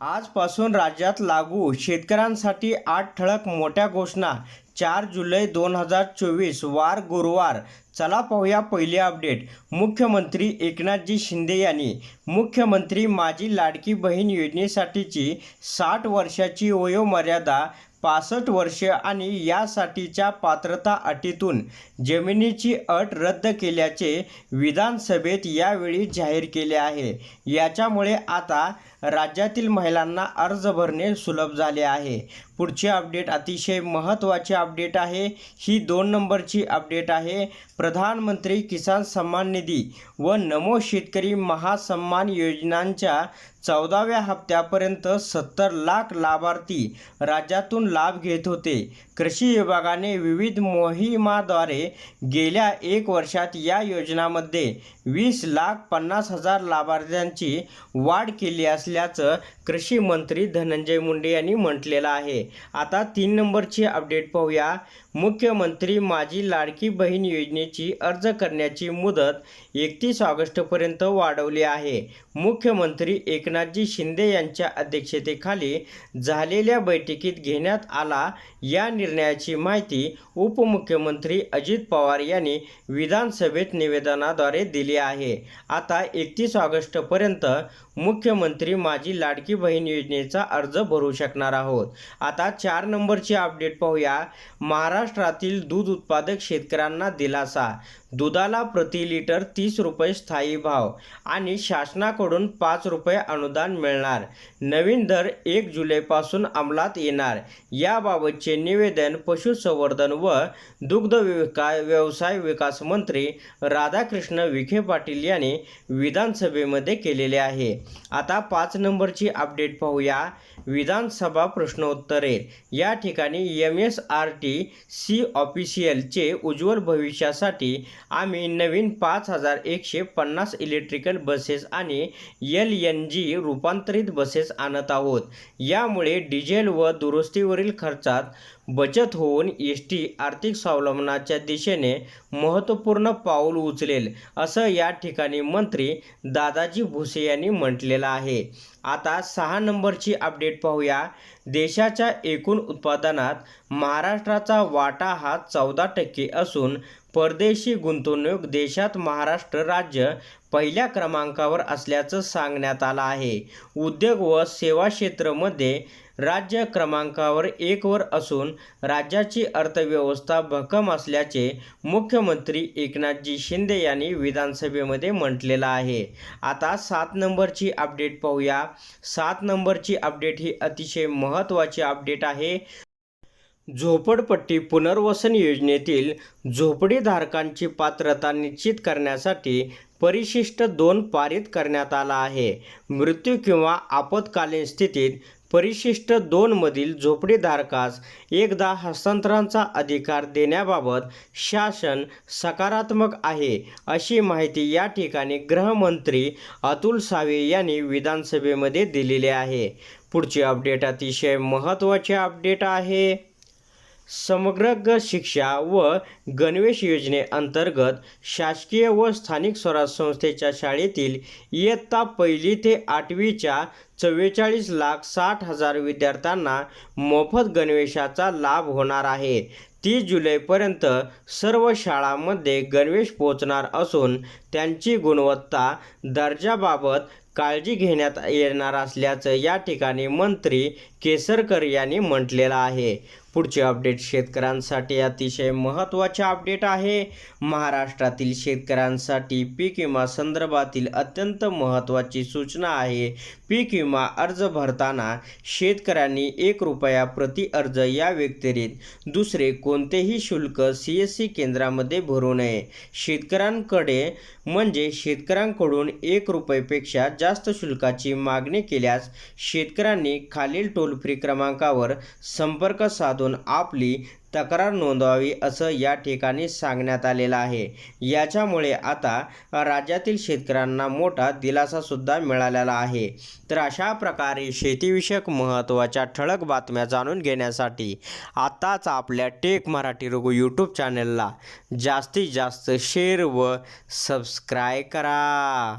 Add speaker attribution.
Speaker 1: आजपासून राज्यात लागू शेतकऱ्यांसाठी आठ ठळक मोठ्या घोषणा. चार जुलै दोन हजार चोवीस वार गुरुवार. चला पाहूया पहिली अपडेट. मुख्यमंत्री एकनाथजी शिंदे यांनी मुख्यमंत्री माझी लाडकी बहीण योजनेसाठीची साठ वर्षाची वयोमर्यादा पासष्ट वर्ष आणि यासाठीच्या पात्रता अटीतून जमिनीची अट रद्द केल्याचे विधानसभेत यावेळी जाहीर केले आहे. याच्यामुळे आता राज्यातील महिलांना अर्ज भरणे सुलभ झाले आहे. पुढची अपडेट अतिशय महत्त्वाची अपडेट आहे. ही दोन नंबरची अपडेट आहे. प्रधानमंत्री किसान सन्मान निधी व नमो शेतकरी महासन्मान योजनांच्या चौदाव्या हप्त्यापर्यंत सत्तर लाख लाभार्थी राज्यातून लाभ घेत होते. कृषी विभागाने विविध मोहिमाद्वारे गेल्या एक वर्षात या योजनामध्ये वीस लाख पन्नास हजार लाभार्थ्यांची वाढ केली असल्याचं कृषी मंत्री धनंजय मुंडे यांनी म्हटलेलं आहे. आता तीन नंबरची अपडेट पाहूया. मुख्यमंत्री माझी लाडकी बहीण योजनेची अर्ज करण्याची मुदत एकतीस ऑगस्टपर्यंत वाढवली आहे. मुख्यमंत्री एकनाथजी शिंदे यांच्या अध्यक्षतेखाली झालेल्या बैठकीत घेण्यात आला या निर्णयाची माहिती उपमुख्यमंत्री अजित पवार यांनी विधानसभेत निवेदनाद्वारे दिली आहे. आता एकतीस ऑगस्टपर्यंत मुख्यमंत्री माझी लाडकी बहीण योजनेचा अर्ज भरू शकणार आहोत. आता चार नंबरची अपडेट पाहूया. महाराष्ट्रातील दूध उत्पादक शेतकऱ्यांना दिलासा. दुधाला प्रति लिटर तीस रुपये स्थायी भाव आणि शासनाकडून पाच रुपये अनुदान मिळणार. नवीन दर एक जुलैपासून अंमलात येणार. याबाबतचे निवेदन पशुसंवर्धन व दुग्ध विका व्यवसाय विकास मंत्री राधाकृष्ण विखे पाटील यांनी विधानसभेमध्ये केलेले आहे. आता पाच नंबरची अपडेट पाहूया. विधानसभा प्रश्नोत्तरे. या ठिकाणी M S R T C ऑफिशियलचे उज्ज्वल भविष्यासाठी आम्ही नवीन पाच हजार एकशे पन्नास इलेक्ट्रिकल बसेस आणि एल एन जी रूपांतरित बसेस आणत आहोत. यामुळे डिझेल व दुरुस्तीवरील खर्चात बचत होऊन एस टी आर्थिक स्वावलंबनाच्या दिशेने महत्त्वपूर्ण पाऊल उचलेल असं या ठिकाणी मंत्री दादाजी भुसे यांनी म्हटलेलं आहे. आता सहा नंबरची अपडेट पाहूया. देशाच्या एकूण उत्पादनात महाराष्ट्राचा वाटा हा चौदा टक्के असून परदेशी गुंतवणूक देशात महाराष्ट्र राज्य पहिल्या क्रमांकावर असल्याचं सांगण्यात आलं आहे. उद्योग व सेवा क्षेत्रामध्ये राज्य क्रमांकावर एकवर असून राज्याची अर्थव्यवस्था भक्कम असल्याचे मुख्यमंत्री एकनाथजी शिंदे यांनी विधानसभेमध्ये म्हटलेलं आहे. आता सात नंबरची अपडेट पाहूया. सात नंबरची अपडेट ही अतिशय महत्त्वाची अपडेट आहे. झोपडपट्टी पुनर्वसन योजनेतील झोपडीधारकांची पात्रता निश्चित करण्यासाठी परिशिष्ट दोन पारित करण्यात आला आहे. मृत्यू किंवा आपत्कालीन स्थितीत परिशिष्ट दोनमधील झोपडीधारकास एकदा हस्तांतरणाचा अधिकार देण्याबाबत शासन सकारात्मक आहे अशी माहिती या ठिकाणी गृहमंत्री अतुल सावे यांनी विधानसभेमध्ये दिलेली आहे. पुढची अपडेट अतिशय महत्त्वाची अपडेट आहे. समग्र शिक्षा व गणवेश योजनेअंतर्गत शासकीय व स्थानिक स्वराज संस्थेच्या शाळेतील इयत्ता पहिली ते आठवीच्या चव्वेचाळीस लाख साठ हजार विद्यार्थ्यांना मोफत गणवेशाचा लाभ होणार आहे. तीस जुलैपर्यंत सर्व शाळांमध्ये गणवेश पोहोचणार असून त्यांची गुणवत्ता दर्जाबाबत काळजी घेण्यात येणार असल्याचं या ठिकाणी मंत्री केसरकर यांनी म्हटलेलं आहे. पुढचे अपडेट शेतकऱ्यांसाठी अतिशय महत्त्वाचे अपडेट आहे. महाराष्ट्रातील शेतकऱ्यांसाठी पीक विमा संदर्भातील अत्यंत महत्त्वाची सूचना आहे. पीक विमा अर्ज भरताना शेतकऱ्यांनी एक रुपया प्रति अर्ज या व्यतिरिक्त दुसरे कोणतेही शुल्क सी एस सी केंद्रामध्ये भरू नये. शेतकऱ्यांकडे म्हणजे शेतकऱ्यांकडून एक रुपयेपेक्षा जास्त शुल्काची मागणी केल्यास शेतकऱ्यांनी खालील टोल फ्री क्रमांकावर संपर्क साधून आपली तक्रार नोंदवावी असं या ठिकाणी सांगण्यात आलेलं आहे. याच्यामुळे आता राज्यातील शेतकऱ्यांना मोठा दिलासासुद्धा मिळालेला आहे. तर अशा प्रकारे शेतीविषयक महत्त्वाच्या ठळक बातम्या जाणून घेण्यासाठी आत्ताच आपल्या टेक मराठी रघु यूट्यूब चॅनलला जास्तीत जास्त शेअर व सबस्क्राय करा.